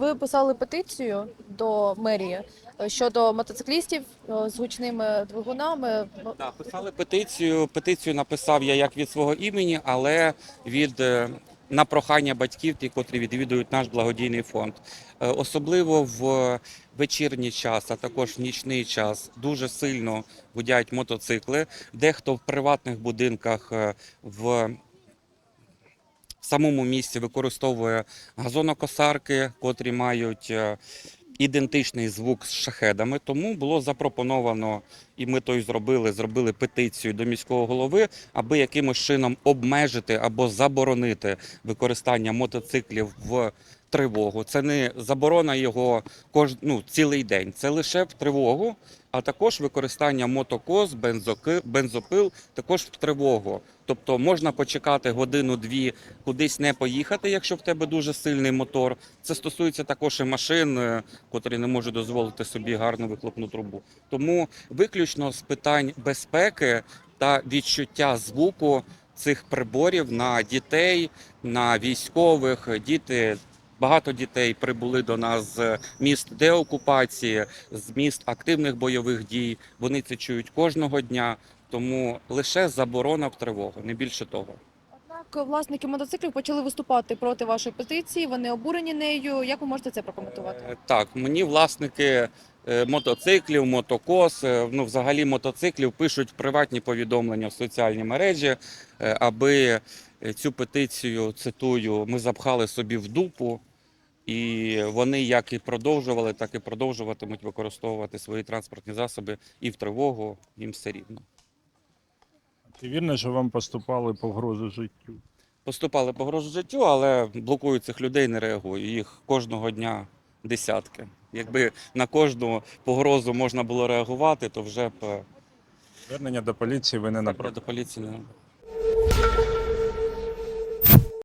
Ви писали петицію до мерії е, щодо мотоциклістів е, з гучними двигунами. Так, писали петицію. Петицію написав я як від свого імені, але від е, на прохання батьків, ті, котрі відвідують наш благодійний фонд. Особливо в вечірній час, а також в нічний час дуже сильно гудять мотоцикли. Дехто в приватних будинках е, самому місці використовує газонокосарки, котрі мають е, ідентичний звук з шахедами. Тому було запропоновано, і ми то й зробили, зробили петицію до міського голови, аби якимось чином обмежити або заборонити використання мотоциклів в тривогу. Це не заборона його кож... ну, цілий день. Це лише в тривогу, а також використання мотокоз, бензоки... бензопил також в тривогу. Тобто можна почекати годину-дві, кудись не поїхати, якщо в тебе дуже сильний мотор. Це стосується також і машин, е, котрі не можуть дозволити собі гарну вихлопну трубу. Тому виключно з питань безпеки та відчуття звуку цих приборів на дітей, на військових. Діти багато дітей прибули до нас з міст деокупації, з міст активних бойових дій. Вони це чують кожного дня. Тому лише заборона в тривогу, не більше того. Однак власники мотоциклів почали виступати проти вашої петиції. Вони обурені нею. Як ви можете це прокоментувати? Е, Так, мені власники е, мотоциклів, мотокос, е, ну взагалі мотоциклів пишуть приватні повідомлення в соціальні мережі, аби цю петицію цитую, ми запхали собі в дупу. І вони як і продовжували, так і продовжуватимуть використовувати свої транспортні засоби і в тривогу, їм все рівно. Чи вірно, що вам поступали погрози життю? Поступали погрози життю, але блокують цих людей, не реагую. Їх кожного дня десятки. Якби на кожну погрозу можна було реагувати, то вже б Звернення до поліції ви не направили. до поліції не.